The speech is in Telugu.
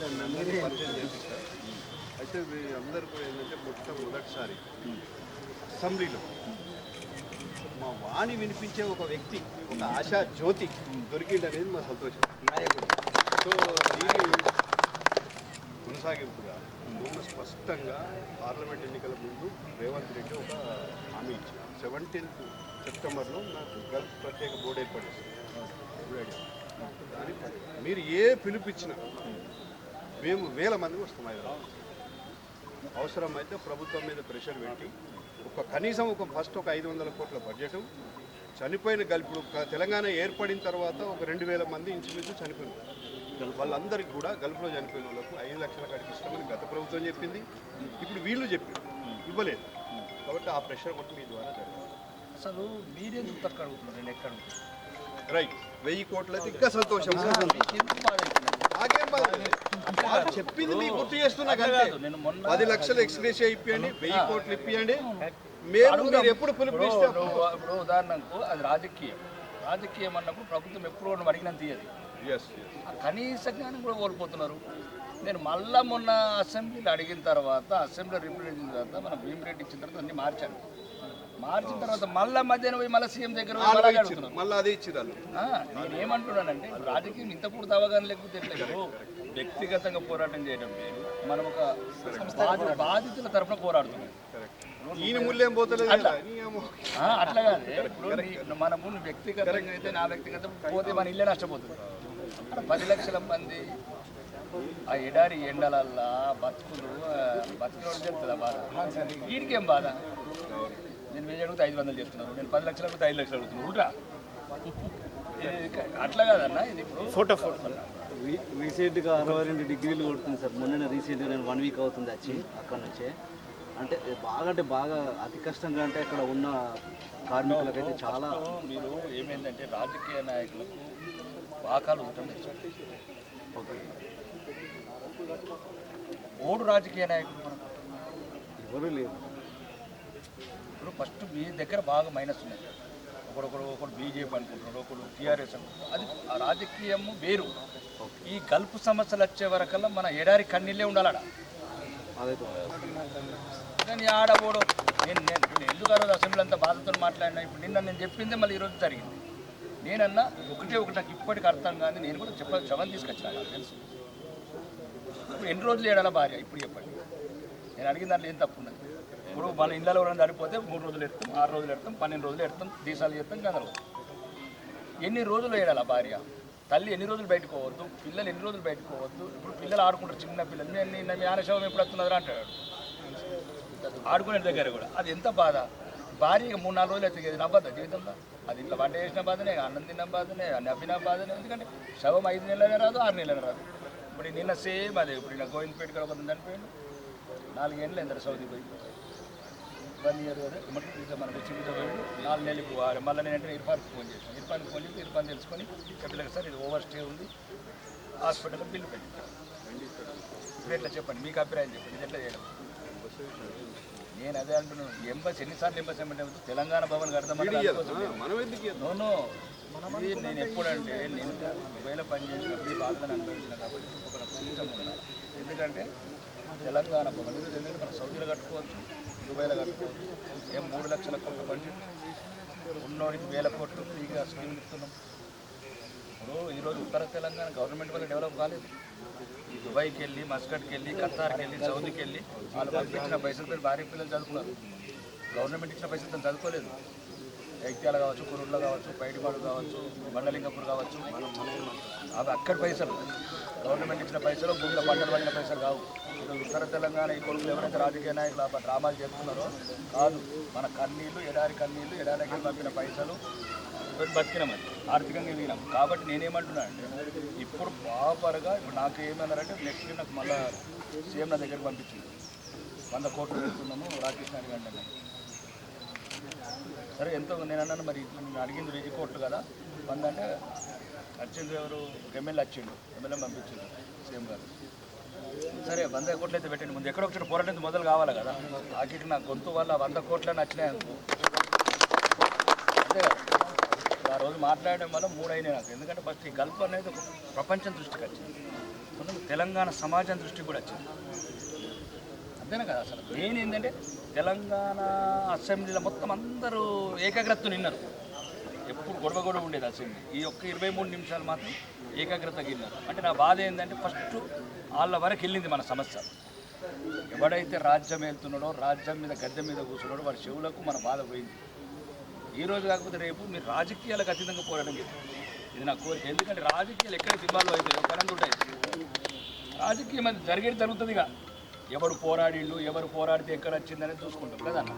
చేపిస్తారు అయితే మీ అందరూ కూడా ఏంటంటే మొట్టమొదటిసారి అసెంబ్లీలో మా వాణి వినిపించే ఒక వ్యక్తి ఒక ఆశా జ్యోతి దొరికింది అనేది మా సంతోషం. సో దీని కొనసాగింపుగా మొన్న స్పష్టంగా పార్లమెంట్ ఎన్నికల ముందు రేవంత్ రెడ్డి ఒక హామీ ఇచ్చారు. సెవెంటీన్త్ సెప్టెంబర్లో నాకు గల్ఫ్ ప్రత్యేక బోర్డు పని. మీరు ఏ పిలుపిచ్చినా మేము వేల మంది వస్తాం హైదరాబాద్ అవసరం అయితే ప్రభుత్వం మీద ప్రెషర్ పెట్టి ఒక కనీసం ఒక ఫస్ట్ ఒక ఐదు వందల కోట్ల బడ్జెట్ చనిపోయిన గల్పుడు తెలంగాణ ఏర్పడిన తర్వాత ఒక రెండు వేల మంది ఇంచుమించు చనిపోయినారు వాళ్ళందరికీ కూడా గల్ఫ్లో చనిపోయిన వాళ్ళకు ఐదు లక్షల కాడికి ఇస్తామని గత ప్రభుత్వం చెప్పింది. ఇప్పుడు వీళ్ళు చెప్పింది ఇవ్వలేదు. కాబట్టి ఆ ప్రెషర్ కూడా మీ ద్వారా జరుగుతుంది. అసలు మీరెందుకు తక్కువ అడుగుతున్నారు నేను ఎక్కడ? రైట్. వెయ్యి కోట్లయితే ఇంకా సంతోషం? నాకేం బాధ. వాళ్ళు చెప్పింది మీకు గుర్తు చేస్తున్నా కంటే కాదు, నేను మొన్న పది లక్షలు ఎక్స్గ్రేషియా ఇప్పియండి వెయ్యి కోట్లు ఇప్పియండి. మేము. మీరు ఎప్పుడు ఇప్పుడు ఉదాహరణకు అది రాజకీయం. రాజకీయం అన్నప్పుడు ప్రభుత్వం ఎప్పుడు నువ్వు అడిగినంత ఆ కనీస జ్ఞానం కూడా కోల్పోతున్నారు. నేను మళ్ళా మొన్న అసెంబ్లీలో అడిగిన తర్వాత అసెంబ్లీలో రిప్రజెంట్ తర్వాత మన భీమిరెడ్డి ఇచ్చిన తర్వాత అన్ని మార్చాను మార్చిన తర్వాత మళ్ళా మధ్యాహ్నం పోయి మళ్ళీ సీఎం దగ్గర మళ్ళా అదే ఇచ్చిరాలు ఆ, నేనేమంటున్నానంటే రాజకీయం ఇంత పూర్తి అవగాహన లేకపోతే ఎట్లా వ్యక్తిగతంగా పోరాటం చేయడం వేరు. మనం ఒక బాధి- బాధితుల తరఫున పోరాడుతున్నాం. ఈయన పోతలేదు అట్లా. కాదు. ఇప్పుడు నీ- మనము వ్యక్తిగతంగా అయితే నా వ్యక్తిగతం పోతే మన ఇల్లే నష్టపోతుంది. అక్కడ పది లక్షల మంది ఆ ఎడారి ఎండలల్లా బతుకులు ఆ, బతుకులు చెప్తుందా బాధ? వీడికేం బాధ? నేను వెయ్యి అడిగితే ఐదు వందలు చెప్తున్నారు నేను పది లక్షలు అడిగితే ఐదు లక్షలు అడుగుతున్నాను క- అట్లా కాదన్న ఇది ఇప్పుడు. ఫోటో ఫోటో రీ- రీసెంట్గా అరవై రెండు డిగ్రీలు కొడుతుంది సార్. మొన్న రీసెంట్గా నేను వన్ వీక్ అవుతుంది వచ్చి అక్కడ నుంచే. అంటే బాగా అంటే బాగా అతి కష్టంగా అంటే అక్కడ ఉన్న కార్మికులకైతే చాలా మీరు ఏమైందంటే రాజకీయ నాయకులకు వాకాలు ఓకే. ఓడు రాజకీయ నాయకులు. ఎవరు లేరు. ఇప్పుడు ఫస్ట్ మీ దగ్గర బాగా మైనస్ ఉన్నాయి. ఒకడొకడు ఒకడు బీజేపీ అనుకుంటున్నాడు ఒకడు టీఆర్ఎస్ అనుకుంటున్నాడు. అది ఆ రాజకీయము వేరు. ఈ గల్ఫ్ సమస్యలు వచ్చే వరకల్లా మన ఎడారి కన్నీళ్ళే ఉండాలడ కానీ ఆడ ఓడు నేను నేను నేను ఎందుకు ఆ రోజు అసెంబ్లీ అంతా బాధతో మాట్లాడినా? ఇప్పుడు నిన్న నేను చెప్పిందే మళ్ళీ ఈరోజు జరిగింది. నేనన్నా ఒకటే ఒకటి నాకు ఇప్పటికి అర్థం కానీ నేను కూడా చెప్ప శవం తీసుకొచ్చిన నాకు తెలుసు. ఇప్పుడు ఎన్ని రోజులు ఏడాల భార్య? ఇప్పుడు చెప్పండి. నేను అడిగిన దాంట్లో ఏం తప్పు ఉన్నది? ఇప్పుడు మన ఇళ్ళలో ఎవరైనా చనిపోతే మూడు రోజులు ఎడతాం ఆరు రోజులు ఎడతాం పన్నెండు రోజులు ఎడతాం దీసాలు చేస్తాం గందరగోళం. ఎన్ని రోజులు ఏడాల భార్య? తల్లి ఎన్ని రోజులు బయటకు పోవద్దు? పిల్లలు ఎన్ని రోజులు బయటకు పోవద్దు? ఇప్పుడు పిల్లలు ఆడుకుంటారు చిన్న పిల్లలు. నేను నిన్న మీ శవం ఎప్పుడు వస్తున్నదా అంటాడు. ఆడుకునే దగ్గర కూడా. అది ఎంత బాధ? భార్య మూడు నాలుగు రోజులు అయితే ఇది నవ్వద్దా జీవితంలో? అది ఇంట్లో వంట చేసిన బాధనే అన్నం తిన్న బాధనే నవ్విన బాధనే. ఎందుకంటే శవం ఐదు నెలలనే రాదు ఆరు నెలలనే రాదు. ఇప్పుడు నిన్న సేమ్ అదే ఇప్పుడు నిన్న గోవిందపేట కూడా ఒక చనిపోయాడు. నాలుగేళ్ళు ఎందరు సౌదీ పోయి. వన్ ఇయర్ అదే మనకి మనకు చిన్న నాలుగు నెలలు పోవాలి. మళ్ళీ నేనంటే ఇర్ఫాన్కి ఫోన్ చేసాను ఇర్ఫాన్కి ఫోన్ చేసి ఇర్ఫాన్ తెలుసుకొని చెప్పలేదు సార్ ఇది ఓవర్ స్టే ఉంది. హాస్పిటల్లో బిల్లు పెట్టించాను ఇప్పుడు ఎట్లా చెప్పండి? మీకు అభిప్రాయం చెప్పండి. ఇది ఎట్లా చేయడం? నేను అదే అంటున్నాను. ఎంబస్ ఎన్నిసార్లు ఎంబస్ ఏమంటే తెలంగాణ భవన్ కడదామని దానికోసం ఆ, మనం ఎందుకు ఇయ్యం? No no. ఇది నేను ఎప్పుడంటే నేను దుబాయ్లో పనిచేసినప్పుడు ఈ బాధలను అనుభవించిన కాబట్టి ఒక సిస్టమ్ ఎందుకంటే తెలంగాణ భవన్ ఎందుకంటే మనం సౌదీలో కట్టుకోవచ్చు దుబాయ్లో కట్టుకోవచ్చు. ఏం మూడు లక్షల కోట్ల బడ్జెట్ ఉన్నోడికి వేల కోట్లు ఫ్రీగా స్కీమ్ ఇస్తున్నాం. ఇప్పుడు ఈరోజు ఉత్తర తెలంగాణ గవర్నమెంట్ వల్ల డెవలప్ కాలేదు. ఈ దుబాయ్కి వెళ్ళి మస్కట్కి వెళ్ళి ఖతార్కి వెళ్ళి సౌదీకి వెళ్ళి వాళ్ళు పంపించిన పైసలు పేరు భార్య పిల్లలు చదువుకున్నారు గవర్నమెంట్ ఇచ్చిన పైసలు తను చదువుకోలేదు. జైత్యాల కావచ్చు కురుళ్ళు కావచ్చు పైడిపాడు కావచ్చు బండలింగపూర్ కావచ్చు. అవి అక్కడి పైసలు. గవర్నమెంట్ ఇచ్చిన పైసలు భూమిలో పంటలు పడిన పైసలు కావు. ఈరోజు ఉత్తర తెలంగాణ ఈ కొడుకులు ఎవరైతే రాజకీయ నాయకులు డ్రామాలు చేస్తున్నారో కాదు మన కన్నీళ్ళు ఎడారి కన్నీళ్ళు ఎడారికి పంపిన పైసలు బతికినామని ఆర్థికంగా ఎదిగినాం కాబట్టి నేనేమంటున్నా అంటే ఇప్పుడు ప్రాపర్గా ఇప్పుడు నాకు ఏమన్నారంటే నెక్స్ట్ నాకు మళ్ళీ సీఎం నా దగ్గర పంపించింది. వంద కోట్లు పెడుతున్నాము రాకేష్ నాయుడు గారిని సరే ఎంతో నేను అన్నాను మరి అడిగింది వెయ్యి కోట్లు కదా. వంద అంటే వచ్చింది ఎవరు ఎమ్మెల్యే వచ్చిండు ఎమ్మెల్యే పంపించిండు సీఎం గారు. సరే వంద కోట్లు అయితే పెట్టండి. ముందు ఎక్కడో ఒకటి పోరాటం మొదలు కావాలి కదా. ఆఖరికి నా గొంతు వల్ల వంద కోట్లు నచ్చినాయి అనుకో. అంతే ఆ రోజు మాట్లాడడం వల్ల మూడు అయినాయి నాకు. ఎందుకంటే ఫస్ట్ ఈ గల్ఫ్ అనేది ఒక ప్రపంచం దృష్టికి వచ్చింది. తెలంగాణ సమాజం దృష్టికి కూడా వచ్చింది. అంతేనా కదా అసలు? మెయిన్ ఏంటంటే తెలంగాణ అసెంబ్లీలో మొత్తం అందరూ ఏకాగ్రత నిన్నారు. ఎప్పుడు గొడవ గొడవ ఉండేది అసెంబ్లీ ఈ ఒక్క ఇరవై మూడు నిమిషాలు మాత్రం ఏకాగ్రత విన్నారు అంటే నా బాధ ఏంటంటే ఫస్ట్ వాళ్ళ వరకు వెళ్ళింది మన సమస్య. ఎవడైతే రాజ్యం వెళ్తున్నాడో రాజ్యం మీద గద్దె మీద కూర్చున్నాడో వాడి చెవులకు మన బాధ పోయింది. ఈ రోజు కాకపోతే రేపు మీరు రాజకీయాలకు అతీతంగా పోరాటం ఇది నా కోరిక. ఎందుకంటే రాజకీయాలు ఎక్కడ ఇన్వాల్వ్ అవుతాయి కరెంట్ ఉంటాయి. రాజకీయం అది జరిగేది జరుగుతుంది ఇక ఎవరు పోరాడిండు ఎవరు పోరాడితే ఎక్కడ వచ్చిందనేది చూసుకుంటాం. కదా అన్న?